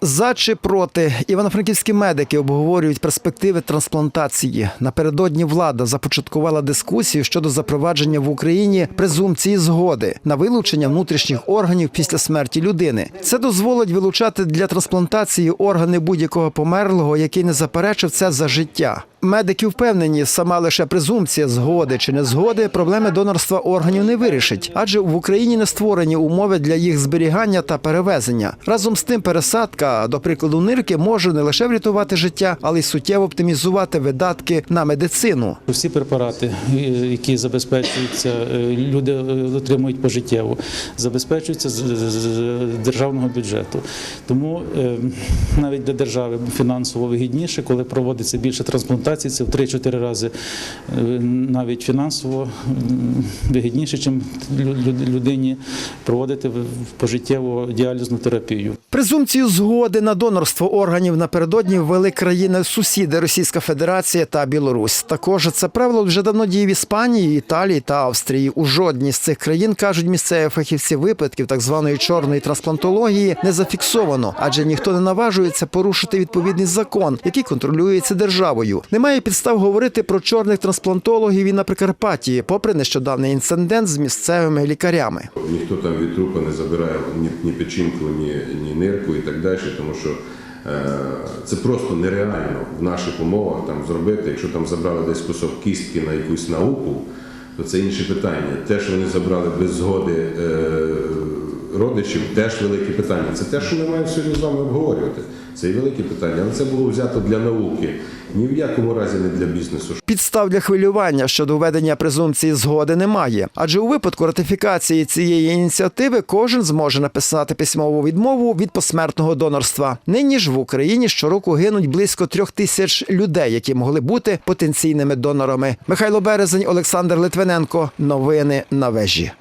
За чи проти івано-франківські медики обговорюють перспективи трансплантації. Напередодні влада започаткувала дискусію щодо запровадження в Україні презумпції згоди на вилучення внутрішніх органів після смерті людини. Це дозволить вилучати для трансплантації органи будь-якого померлого, який не заперечив це за життя. Медики впевнені, сама лише презумпція згоди чи незгоди проблеми донорства органів не вирішить, адже в Україні не створені умови для їх зберігання та перевезення. Разом з тим, пересадка, до прикладу, нирки може не лише врятувати життя, але й суттєво оптимізувати видатки на медицину. Всі препарати, е, які забезпечуються, е, люди е, отримують пожиттєво, забезпечуються з- державного бюджету. Тому е, навіть для держави фінансово вигідніше, коли проводиться більше трансплантацій, це в 3-4 рази е, навіть фінансово вигідніше, лю- людині проводити пожиттєво діалізну терапію. Презумпцію згоди на донорство органів напередодні ввели країни сусіди Російська Федерація та Білорусь. Також це правило вже давно діє в Іспанії, Італії та Австрії. У жодній з цих країн кажуть місцеві фахівці випадків так званої чорної трансплантології не зафіксовано, адже ніхто не наважується порушити відповідний закон, який контролюється державою. Немає підстав говорити про чорних трансплантологів і на Прикарпатті, попри нещодавний інцидент з місцевими лікарями. Ніхто там від трупа не забирає ні, ні печінку, ні, ні нирку і так далі, тому що е, це просто нереально в наших умовах там зробити. Якщо там забрали десь кусок кістки на якусь науку, то це інше питання. Те, що вони забрали без згоди е, родичів, теж велике питання. Це те, що ми маємо сьогодні з вами обговорювати. Це і велике питання, але це було взято для науки, ні в якому разі не для бізнесу. Підстав для хвилювання щодо введення презумпції згоди немає, адже у випадку ратифікації цієї ініціативи кожен зможе написати письмову відмову від посмертного донорства. Нині ж в Україні щороку гинуть близько трьох тисяч людей, які могли бути потенційними донорами. Михайло Березень, Олександр Литвиненко. Новини на вежі.